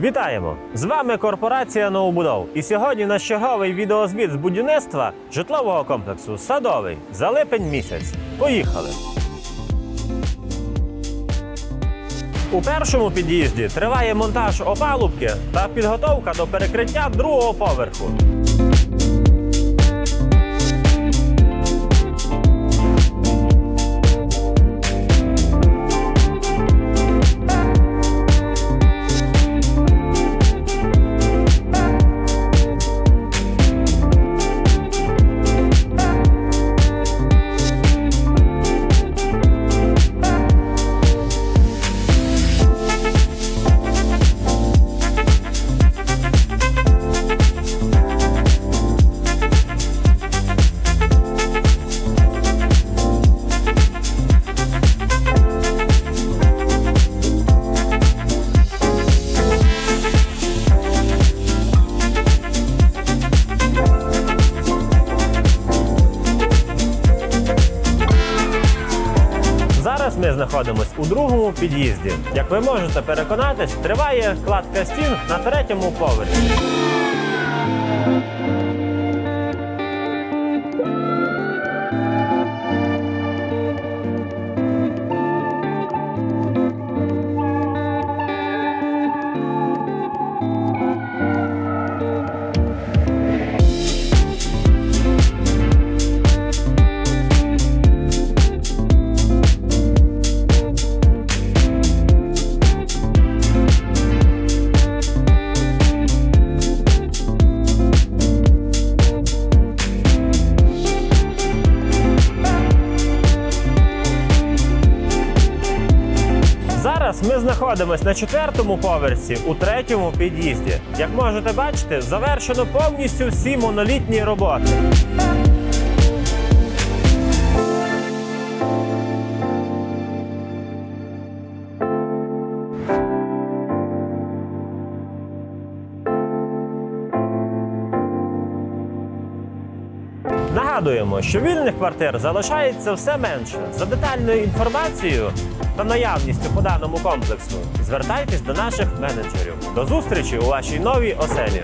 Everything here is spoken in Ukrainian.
Вітаємо! З вами корпорація Новобудов. І сьогодні наш черговий відеозвіт з будівництва житлового комплексу Садовий за липень місяць. Поїхали! У першому під'їзді триває монтаж опалубки та підготовка до перекриття другого поверху. Зараз ми знаходимося у другому під'їзді. Як ви можете переконатись, триває кладка стін на третьому поверсі. Зараз ми знаходимося на четвертому поверсі у третьому під'їзді. Як можете бачити, завершено повністю всі монолітні роботи. Нагадуємо, що вільних квартир залишається все менше. За детальною інформацією та наявністю по даному комплексу звертайтесь до наших менеджерів. До зустрічі у вашій новій оселі.